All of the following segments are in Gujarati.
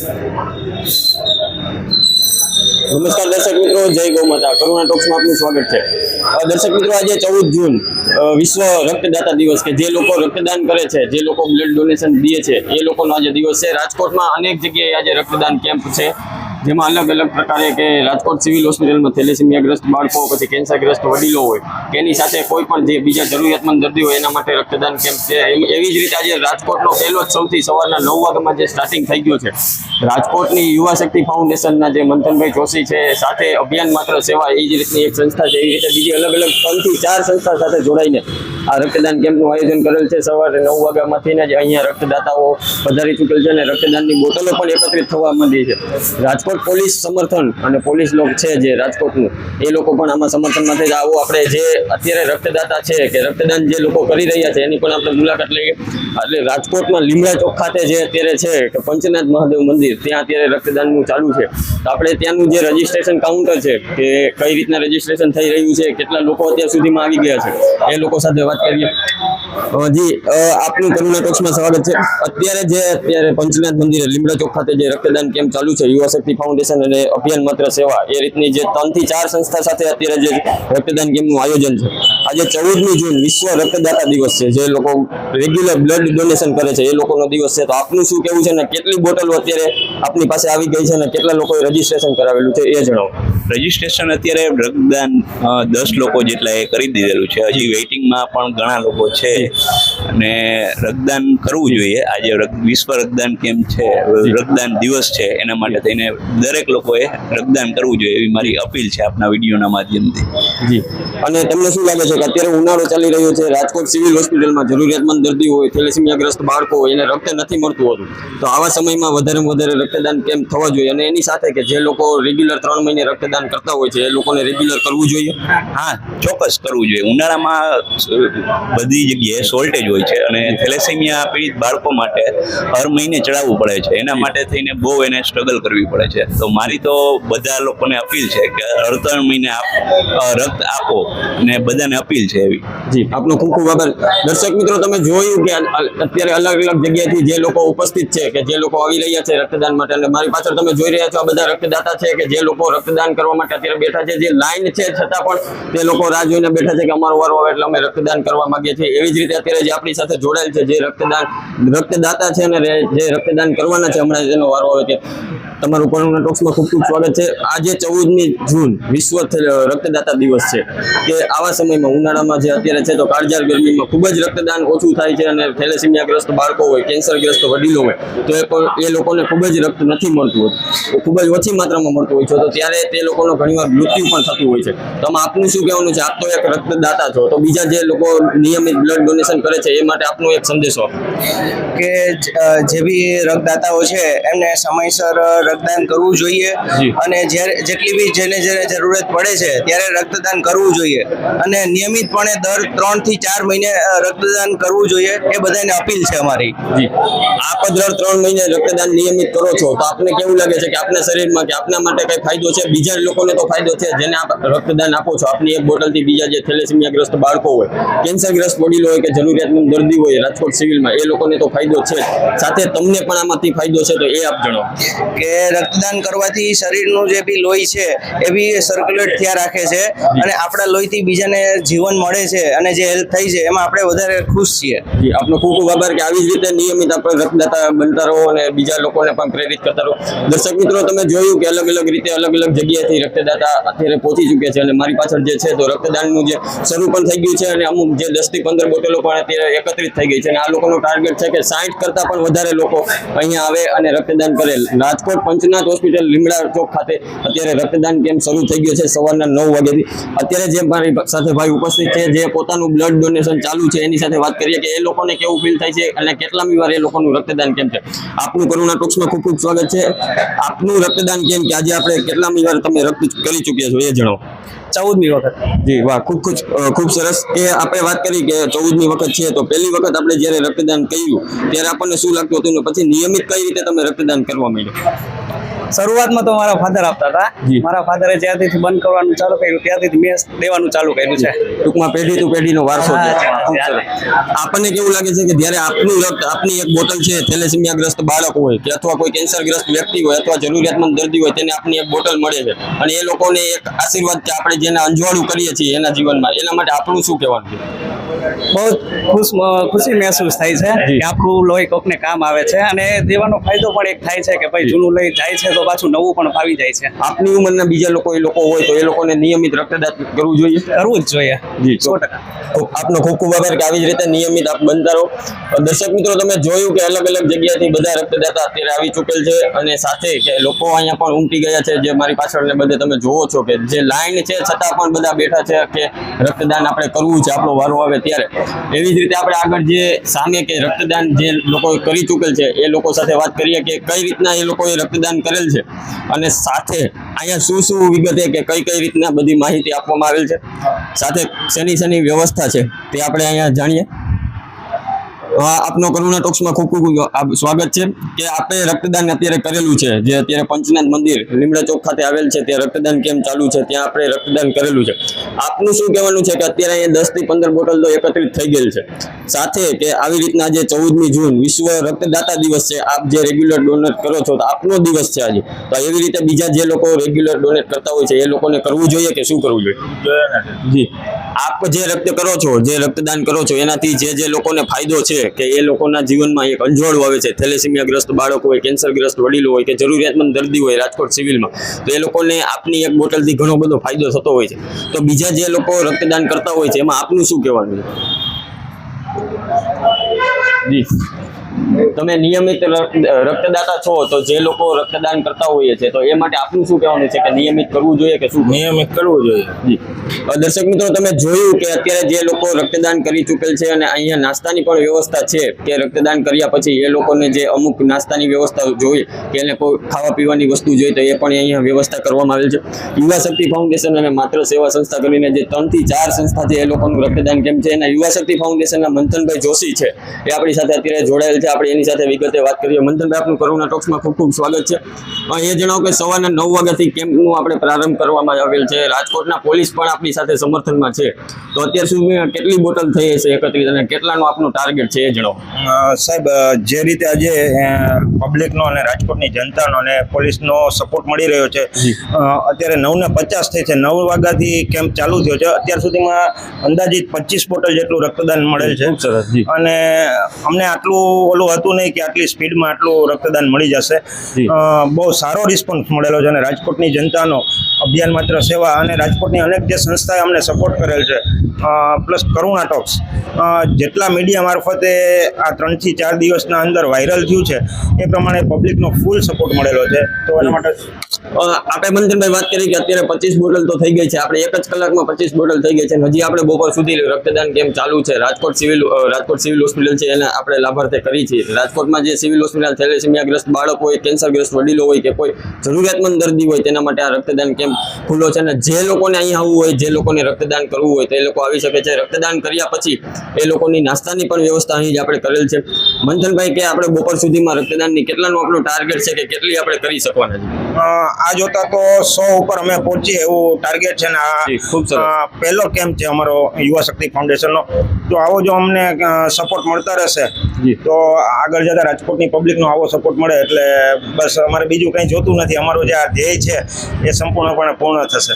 નમસ્કાર દર્શક મિત્રો, જય ગૌ માતા કરુણા ટોક્સમાં આપનું સ્વાગત છે. દર્શક મિત્રો, આજે ચૌદ જૂન વિશ્વ રક્તદાતા દિવસ કે જે લોકો રક્તદાન કરે છે, જે લોકો બ્લડ ડોનેશન દે છે, એ લોકોનો આજે દિવસ છે. રાજકોટમાં અનેક જગ્યાએ આજે રક્તદાન કેમ્પ છે. જેમાં અલગ અલગ પ્રકારે કે રાજકોટ સિવિલ હોસ્પિટલમાં થેલેસેમિયાગ્રસ્ત બાળકો, પછી કેન્સરગ્રસ્ત વડીલો હોય તેની સાથે કોઈ પણ જે બીજા જરૂરિયાતમંદ દર્દી હોય, એના માટે રક્તદાન કેમ્પ છે. એવી જ રીતે આજે રાજકોટનો પહેલો જ સૌથી સવારના નવ વાગ્યામાં જે સ્ટાર્ટિંગ થઈ ગયો છે. રાજકોટની યુવા શક્તિ ફાઉન્ડેશનના જે મંથનભાઈ જોશી છે, સાથે અભિયાન માત્ર સેવા એ જ રીતની એક સંસ્થા છે. એવી રીતે બીજી અલગ અલગ ત્રણથી ચાર સંસ્થા સાથે જોડાઈને આ રક્તદાન કેમ્પનું આયોજન કરેલ છે. સવારે નવ વાગ્યામાંથી જ અહીંયા રક્તદાતાઓ પધારી ચૂકેલ છે અને રક્તદાનની બોટલો પણ એકત્રિત થવા માંડી છે. રાજકોટ પોલીસ સમર્થન અને પોલીસ લોક છે જે રાજકોટનું, એ લોકો પણ આમાં સમર્થનમાંથી જ આવો. આપણે જે અત્યારે રક્તદાતા છે કે રક્તદાન જે લોકો કરી રહ્યા છે, એની પણ આપણે મુલાકાત લઈએ. એટલે રાજકોટમાં લીમડા ચોક ખાતે જે અત્યારે છે કે પંચનાથ મહાદેવ મંદિર, ત્યાં અત્યારે રક્તદાનનું ચાલુ છે. તો આપણે ત્યાંનું જે રજીસ્ટ્રેશન કાઉન્ટર છે કે કઈ રીતના રજીસ્ટ્રેશન થઈ રહ્યું છે, કેટલા લોકો અત્યાર સુધીમાં આવી ગયા છે, એ લોકો સાથે વાત કરીએ. જી આપનું કરુણા ટોક્સમાં સ્વાગત છે. અત્યારે જે અત્યારે પંચનાથ મંદિરે લીમડા ચોક ખાતે જે રક્તદાન કેમ્પ ચાલુ છે યુવા શક્તિ ફાઉન્ડેશન અને અભિયાન માત્ર સેવા એ રીતની જે ત્રણથી ચાર સંસ્થા સાથે અત્યારે જે રક્તદાન કેમ્પનું આયોજન છે. આજે ચૌદમી જૂન વિશ્વ રક્તદાતા દિવસ છે. જે લોકો રેગ્યુલર બ્લડ ડોનેશન કરે છે એ લોકોનો દિવસ છે. તો આપનું શું કેવું છે ને કેટલી બોટલો અત્યારે આપની પાસે આવી ગઈ છે અને કેટલા લોકોએ રજીસ્ટ્રેશન કરાવેલું છે એ જણાવો. રજીસ્ટ્રેશન અત્યારે રક્તદાન દસ લોકો જેટલા એ કરી દીધેલું છે. હજી વેઇટિંગમાં પણ ઘણા લોકો છે. અને રક્તદાન કરવું જોઈએ. આજે વિશ્વ રક્તદાન કેમ્પ છે. રક્તદાન દિવસ છે. એના માટે થઈને દરેક લોકોએ રક્તદાન કરવું જોઈએ એવી મારી અપીલ છે આપના વિડીયોના માધ્યમથી. જી. અને તમને શું લાગે છે કે અત્યારે ઉનાળો ચાલી રહ્યો છે? રાજકોટ સિવિલ હોસ્પિટલમાં જરૂરિયાતમંદ દર્દી હોય થેલેસીમિયાગ્રસ્ત બાળકો હોય એને રક્ત નથી મળતું હોતું. તો આવા સમયમાં વધારે વધારે રક્તદાન કેમ્પ થવા જોઈએ. અને એની સાથે કે જે લોકો રેગ્યુલર ત્રણ મહિને રક્તદાન કરતા હોય છે એ લોકોને રેગ્યુલર કરવું જોઈએ? હા ચોક્કસ કરવું જોઈએ. ઉનાળામાં અ, બધી જગ્યાએ શોર્ટેજ હોય છે અને થેલેસેમિયા પીડિત બાળકો માટે હર મહિને ચડાવવું પડે છે. એના માટે થઈને બહુ એને સ્ટ્રગલ કરવી પડે છે. તો મારી તો બધા લોકોને અપીલ છે કે ત્રણ મહિને આપ રક્ત આપો અને બધાને અપીલ છે એવી. જી આપનો ખૂબ ખૂબ આભાર. દર્શક મિત્રો તમે જોયું કે અત્યારે અલગ અલગ જગ્યાએથી જે લોકો ઉપસ્થિત છે કે જે લોકો આવી રહ્યા છે રક્તદાન માટે અને મારી પાછળ તમે જોઈ રહ્યા છો આ બધા રક્તદાતા છે કે જે લોકો રક્તદાન કરવા માટે અત્યારે બેઠા છે. જે લાઈન છે છતાં પણ તે લોકો રાહ જોઈને બેઠા છે કે અમારો વારો આવે એટલે અમે રક્તદાન કરવા માંગીએ છીએ. એવી જ રીતે અત્યારે જે આપણી સાથે જોડાયેલ છે, જે રક્તદાન, રક્તદાતા છે અને જે રક્તદાન કરવાના છે, હમણાં જેનો વારો આવે છે. તમારું કોરોના ટોક્સમાં ખૂબ ખૂબ સ્વાગત છે. આજે ચૌદમી જૂન, વિશ્વ રક્તદાતા દિવસ છે. કે આવા સમયમાં ઉનાળામાં જે અત્યારે છે તો કાળજાળ ગરમીમાં ખૂબ જ રક્તદાન ઓછું થાય છે અને થેલેસીમિયાગ્રસ્ત બાળકો હોય, કેન્સરગ્રસ્ત વડીલો હોય, તો એ પણ એ લોકોને ખૂબ જ રક્ત નથી મળતું હોતું ખૂબ જ ઓછી માત્રામાં મળતું હોય છે. તો ત્યારે તે લોકોનો ઘણીવાર મૃત્યુ પણ થતું હોય છે. તો આમાં આપનું શું કહેવાનું છે? આપ તો એક રક્તદાતા છો. તો બીજા જે લોકો નિયમિત બ્લડ ડોનેશન કરે છે એ માટે આપનો એક સંદેશો. કે જે બી રક્તદાતાઓ છે એમને સમયસર રક્તદાન કરવું જોઈએ અને જ્યારે જેટલી બી જેને જેને જરૂરત પડે છે ત્યારે રક્તદાન કરવું જોઈએ. અને નિયમિતપણે દર ત્રણથી ચાર મહિને રક્તદાન કરવું જોઈએ એ બધાને અપીલ છે અમારી. આપ દર ત્રણ મહિને રક્તદાન નિયમિત કરો છો તો આપને કેવું લાગે છે કે આપના શરીરમાં કે આપના માટે કઈ ફાયદો છે? બીજા લોકોને તો ફાયદો છે જેને આપ રક્તદાન આપો છો. આપની એક બોટલથી બીજા જે થેલેસીમિયાગ્રસ્ત બાળકો હોય કેન્સરગ્રસ્ત વડીલો હોય કે જરૂરિયાતમંદ દર્દી હોય રાજકોટ સિવિલમાં એ લોકોને તો ફાયદો છે સાથે તમને પણ આમાંથી ફાયદો છે તો એ આપ જણાવો. કે રક્તદાન કરવાથી શરીરનું જે બી લોહી છે એ બી સર્ક્યુલેટ થયા રાખે છે અને આપણા લોહીથી બીજાને જીવન મળે છે અને જે હેલ્પ થઈ છે એમાં આપણે વધારે ખુશ છીએ. આપનો ખૂબ ખૂબ આભાર કે આવી જ રીતે નિયમિત આપણે રક્તદાતા બનતા રહો અને બીજા લોકોને પણ પ્રેરિત કરતા રહો. દર્શક મિત્રો તમે જોયું કે અલગ અલગ રીતે અલગ અલગ જગ્યાએથી રક્તદાતા અત્યારે પહોંચી ચૂક્યા છે અને મારી પાછળ જે છે તો રક્તદાનનું જે શરૂ પણ થઈ ગયું છે અને અમુક જે દસથી પંદર બોટલો પણ અત્યારે એકત્રિત થઈ ગઈ છે અને આ લોકોનો ટાર્ગેટ છે કે સાઠ કરતાં પણ વધારે લોકો અહીંયા આવે અને રક્તદાન કરે. રાજકોટ પંચનાથ હોસ્પિટલ લીમડા ચોક ખાતે અત્યારે રક્તદાન કેમ્પ શરૂ થઈ ગયો છે સવારના નવ વાગ્યાથી. અત્યારે જે મારી સાથે ભાઈ ઉપસ્થિત છે જે પોતાનું બ્લડ ડોનેશન ચાલુ છે એની સાથે વાત કરીએ કે એ લોકોને કેવું ફીલ થાય છે અને કેટલામી વાર એ લોકોનું રક્તદાન કેમ્પ છે. આપનું કરુણા ટોક્સમાં ખૂબ ખૂબ સ્વાગત છે. આપનું રક્તદાન કેમ્પ કે આજે આપણે કેટલામી વાર તમે રક્ત કરી ચૂક્યા છો એ જણાવો. ચૌદમી વખત. જી વાહ ખૂબ ખૂબ ખૂબ સરસ. કે આપણે વાત કરી કે ચૌદમી વખત છે, તો પહેલી વખત આપણે જ્યારે રક્તદાન કર્યું, ત્યારે આપણને શું લાગતું હતું? પછી નિયમિત કઈ રીતે તમે રક્તદાન કરવા માંડ્યો? શરૂઆતમાં તો મારા ફાધર આપતા હતા. મારા ફાધરે જ્યાંથી બંધ કરવાનું ચાલુ કર્યું ત્યાંથી મેં દેવાનું ચાલુ કર્યું છે. ટૂંકમાં પેઢી ટુ પેઢીનો વારસો. આપણને કેવું લાગે છે કે જ્યારે આપનું રક્ત આપની એક બોટલ છે થેલેસેમિયાગ્રસ્ત બાળક હોય કે અથવા કોઈ કેન્સરગ્રસ્ત વ્યક્તિ હોય અથવા જરૂરિયાતમંદ દર્દી હોય તેને આપની એક બોટલ મળે છે. અને એ લોકોને એક આશીર્વાદ કે આપણે જેને અંજવાળું કરીએ છીએ એના જીવનમાં એના માટે આપણું શું કહેવાનું છે? બહુ ખુશ ખુશી મહેસૂસ થાય છે કે આપણું લોહી કોકને કામ આવે છે. અને દેવાનો ફાયદો પણ એક થાય છે કે ભાઈ જૂનું લઈ જાય છે તો પાછું નવું પણ ફાવી જાય છે. આપની ઉંમરના બીજા લોકો એ લોકો હોય તો એ લોકોને નિયમિત રક્તદાન કરવું જોઈએ? કરવું જ જોઈએ. જી સો આપનો ખૂબ ખૂબ આભાર કે આવી જ રીતે નિયમિત આપ બનતા રહો દર્શક મિત્રો તમે જોયું કે અલગ અલગ જગ્યાથી બધા રક્તદાતા અત્યારે આવી ચૂકેલ છે અને સાથે કે લોકો અહીંયા પણ ઉમટી ગયા છે જે મારી પાછળ ને બધે તમે જોવો છો કે જે લાઈન છે છતાં પણ બધા બેઠા છે કે રક્તદાન આપણે કરવું છે આપણો વારો આવે ત્યારે. એવી જ રીતે આપણે આગળ જે સામે કે રક્તદાન જે લોકો કરી ચૂકેલ છે, એ લોકો સાથે વાત કરીએ કે કઈ રીતના એ લોકોએ રક્તદાન કરેલ છે અને સાથે અહીંયા શું શું વિગતે કે કઈ કઈ રીતના બધી માહિતી આપવામાં આવેલ છે. સાથે શેની શેની વ્યવસ્થા છે તે આપણે અહીંયા જાણીએ. આપનો કરુણા ટોક્સમાં ખૂબ ખૂબ સ્વાગત છે કે આપણે રક્તદાન અત્યારે કરેલું છે. જે અત્યારે પંચનાથ મંદિર લીમડા ચોક ખાતે આવેલ છે. ત્યાં રક્તદાન કેમ ચાલુ છે? ત્યાં આપણે રક્તદાન કરેલું છે. આપનું શું કહેવાનું છે કે અત્યારે અહીંયા દસથી પંદર બોટલ તો એકત્રિત થઈ ગયેલ છે. સાથે કે આવી રીતના આજે ચૌદમી જૂન વિશ્વ રક્તદાતા દિવસ છે આપ જે રેગ્યુલર ડોનેટ કરો છો તો આપનો દિવસ છે આજે. તો એવી રીતે બીજા જે લોકો રેગ્યુલર ડોનેટ કરતા હોય છે એ લોકોને કરવું જોઈએ કે શું કરવું જોઈએ? જી. આપ જે રક્ત કરો છો જે રક્તદાન કરો છો એનાથી જે જે લોકોને ફાયદો છે કે એ લોકોના જીવનમાં એક અંજવાળું આવે છે. થેલેસીમિયાગ્રસ્ત બાળકો હોય કેન્સરગ્રસ્ત વડીલો હોય કે જરૂરિયાતમંદ દર્દી હોય રાજકોટ સિવિલમાં તો એ લોકોને આપની એક બોટલથી ઘણો બધો ફાયદો થતો હોય છે. તો બીજા જે લોકો રક્તદાન કરતા હોય છે એમાં આપનું શું કહેવાનું છે? જી. તમે નિયમિત રક્ત- રક્તદાતા છો તો જે લોકો રક્તદાન કરતા હોઈએ છે તો એ માટે આપનું શું કહેવાનું છે કે નિયમિત કરવું જોઈએ કે શું નિયમિત કરવું જોઈએ. જી. દર્શક મિત્રો, તમે જોયું કે અત્યારે જે લોકો રક્તદાન કરી ચૂકેલ છે અને અહીંયા નાસ્તાની પણ વ્યવસ્થા છે કે રક્તદાન કર્યા પછી એ લોકોને જે અમુક નાસ્તાની વ્યવસ્થા જોઈએ કે એને કોઈ ખાવા પીવાની વસ્તુ જોઈએ તો એ પણ અહીંયા વ્યવસ્થા કરવામાં આવેલ છે. યુવા શક્તિ ફાઉન્ડેશન અને માત્ર સેવા સંસ્થા કરીને જે ત્રણથી ચાર સંસ્થા છે એ લોકોનું રક્તદાન કેમ છે? એના યુવા શક્તિ ફાઉન્ડેશનના મંથનભાઈ જોશી છે. એ આપણી સાથે અત્યારે જોડાયેલ છે. આપણે એની સાથે વિગતે વાત કરીએ. મંથનભાઈ, આપનું કરુણા ટોક્સમાં ખૂબ ખૂબ સ્વાગત છે. એ જણાવો કે સવારના નવ વાગ્યાથી કેમ્પનું આપણે પ્રારંભ કરવામાં આવેલ છે. રાજકોટના પોલીસ પણ આપણી સાથે સમર્થનમાં છે. તો અત્યાર સુધી કેટલી બોટલ થઈ હશે એકત્રિત અને કેટલાનું આપનું ટાર્ગેટ છે એ જણાવો. સાહેબ જે રીતે આજે પબ્લિકનો અને રાજકોટની જનતાનો અને પોલીસનો સપોર્ટ મળી રહ્યો છે અત્યારે નવ ને પચાસ થઈ છે. નવ વાગ્યાથી કેમ્પ ચાલુ થયો છે? અત્યાર સુધીમાં અંદાજિત પચીસ બોટલ જેટલું રક્તદાન મળેલ છે. અને અમને આટલું ઓલું હતું નહીં કે આટલી સ્પીડમાં આટલું રક્તદાન મળી જશે. બહુ સારો રિસ્પોન્સ મળેલો છે અને રાજકોટની જનતાનો અભિયાન માત્ર સેવા અને રાજકોટની અનેક જે સંસ્થાએ અમને સપોર્ટ કરેલ છે. પ્લસ કરુણા ટોક્સ જેટલા મીડિયા મારફતે આ ત્રણથી ચાર દિવસના અંદર વાયરલ થયું છે, એ પ્રમાણે પબ્લિકનો ફૂલ સપોર્ટ મળેલો છે. તો એના માટે આપણે મંથનભાઈ વાત કરી કે અત્યારે પચીસ બોટલ તો થઈ ગઈ છે. આપણે એક જ કલાકમાં પચીસ બોટલ થઈ ગઈ છે. હજી આપણે બપોર સુધી રક્તદાન કેમ ચાલુ છે. Rajkot civil Rajkot civil hospital છે એને આપણે લાભાર્થે કરી છે રાજકોટમાં જે સિવિલ હોસ્પિટલ થેલેસેમિયાગ્રસ્ત બાળક હોય કેન્સરગ્રસ્ત વડીલો હોય કે કોઈ જરૂરિયાતમંદ દર્દી હોય તેના માટે આ રક્તદાન કેમ્પ ખુલ્લો છે. અને જે લોકોને અહીં આવવું હોય જે લોકોને રક્તદાન કરવું હોય તે લોકો આવી શકે છે. રક્તદાન કર્યા પછી એ લોકોની નાસ્તાની પણ વ્યવસ્થા અહીં જ આપણે કરેલ છે. મંથનભાઈ કે આપણે બપોર સુધીમાં રક્તદાનની કેટલાનું આપણું ટાર્ગેટ છે કે કેટલી આપણે કરી શકવાના છે? અ, આ જોતા તો સો ઉપર અમે પહોંચીએ એવું ટાર્ગેટ છે ને. આ પહેલો કેમ્પ છે અમારો યુવા શક્તિ ફાઉન્ડેશનનો તો આવો જો અમને સપોર્ટ મળતા રહેશે જી. તો આગળ જતા રાજકોટની પબ્લિકનો આવો સપોર્ટ મળે એટલે બસ અમારે બીજું કંઈ જોતું નથી અમારું જે આ ધ્યેય છે એ સંપૂર્ણપણે પૂર્ણ થશે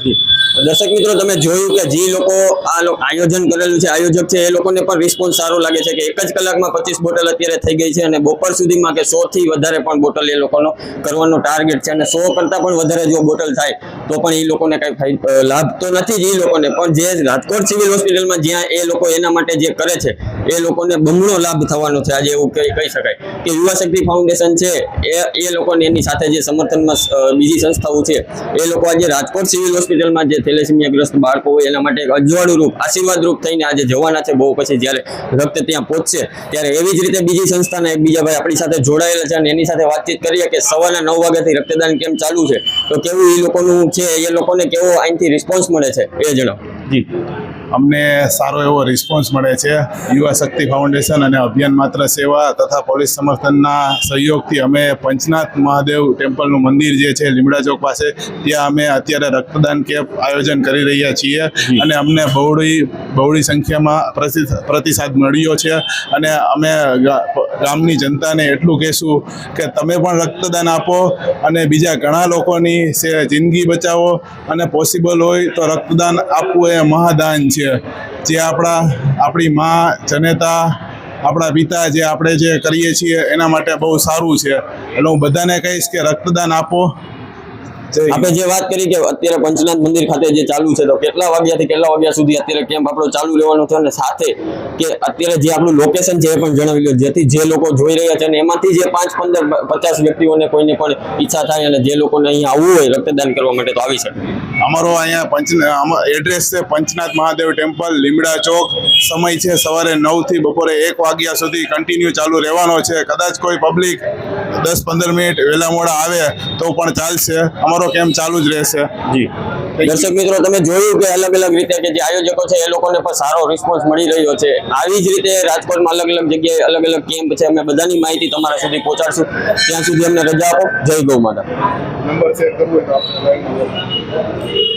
દર્શક મિત્રો તમે જોયું કે જે લોકો આ આયોજન કરેલું છે આયોજક છે એ લોકોને પણ રિસ્પોન્સ સારો લાગે છે કે એક જ કલાકમાં પચીસ બોટલ અત્યારે થઈ ગઈ છે અને બપોર સુધીમાં કે સો થી વધારે પણ બોટલ એ લોકોનો કરવાનો ટાર્ગેટ છે અને સો કરતાં પણ વધારે જો બોટલ થાય, તો પણ એ લોકોને કઈ લાભ તો નથી જ એ લોકોને. પણ જે રાજકોટ સિવિલ હોસ્પિટલમાં જ્યાં એ લોકો એના માટે જે કરે છે એ લોકોને બમણો લાભ થવાનો છે. આજે એવું કહી શકાય કે યુવા શક્તિ ફાઉન્ડેશન છે, એ એ લોકોને એની સાથે જે સમર્થનમાં બીજી સંસ્થાઓ છે, એ લોકો આજે રાજકોટ સિવિલ હોસ્પિટલમાં જે થેલેસેમિયાગ્રસ્ત બાળકો હોય, એના માટે એક અજવાળું રૂપ આશીર્વાદ રૂપ થઈને આજે જવાના છે. બહુ પછી જ્યારે રક્ત ત્યાં પહોંચશે, ત્યારે એવી જ રીતે બીજી સંસ્થાના એક બીજા ભાઈ આપણી સાથે જોડાયેલા છે અને એની સાથે વાતચીત કરીએ કે સવારના નવ વાગ્યાથી રક્તદાન કેમ ચાલુ છે? તો કેવું એ લોકોનું છે, એ લોકોને કેવો અહીંથી રિસ્પોન્સ મળે છે? એ જણાવો. જી. અમને સારો એવો રિસ્પોન્સ મળે છે. યુવા શક્તિ ફાઉન્ડેશન અને અભિયાન માત્ર સેવા તથા પોલીસ સમર્થનના સહયોગથી અમે પંચનાથ મહાદેવ ટેમ્પલનું મંદિર જે છે લીમડા ચોક પાસે ત્યાં અમે અત્યારે રક્તદાન કેમ્પ આયોજન કરી રહ્યા છીએ. અને અમને બહોળી બહોળી સંખ્યામાં પ્રતિ- પ્રતિસાદ મળ્યો છે. અને અમે ગામની જનતાને એટલું કહેશું કે તમે પણ રક્તદાન આપો અને બીજા ઘણા લોકોની જિંદગી બચાવો. અને પોસિબલ હોય તો રક્તદાન આપવું એ મહાદાન છે. જે આપણા, આપણી મા જનેતા, આપણા પિતા જે આપણે જે કરીએ છીએ, એના માટે બહુ સારું છે એટલે હું બધાને કહીશ કે રક્તદાન આપો. આપણે જે વાત કરી કે અત્યારે પંચનાથ મંદિર ખાતે જે ચાલુ છે તો કેટલા વાગ્યાથી કેટલા વાગ્યા સુધી અત્યારે કેમ્પ આપણો ચાલુ રહેવાનો છે? અને સાથે કે અત્યારે જે આપણું લોકેશન છે એ પણ જણાવી લો જેથી જે લોકો જોઈ રહ્યા છે અને એમાંથી જે પાંચ પંદર પચાસ વ્યક્તિઓને કોઈને પણ ઈચ્છા થાય અને જે લોકોને અહીંયા આવવું હોય રક્તદાન કરવા માટે તો આવી શકે. અમારો અહીંયા પંચ એડ્રેસ છે પંચનાથ મહાદેવ ટેમ્પલ લીમડા ચોક. સમય છે સવારે નવથી બપોરે એક વાગ્યા સુધી કન્ટિન્યુ ચાલુ રહેવાનો છે. કદાચ કોઈ પબ્લિક દસ પંદર મિનિટ વહેલા મોડા આવે તો પણ ચાલશે. અમારો કેમ્પ ચાલુ જ રહેશે. જી. દર્શક મિત્રો તમે જોયું કે અલગ અલગ રીતે કે જે આયોજકો છે એ લોકોને પણ સારો રિસ્પોન્સ મળી રહ્યો છે. આવી જ રીતે રાજકોટમાં અલગ અલગ જગ્યાએ અલગ અલગ કેમ્પ છે. અમે બધાની માહિતી તમારા સુધી પહોંચાડશું. ત્યાં સુધી અમને રજા આપો. જય ગૌ માતા. નંબર શેર કરવો તો આપણે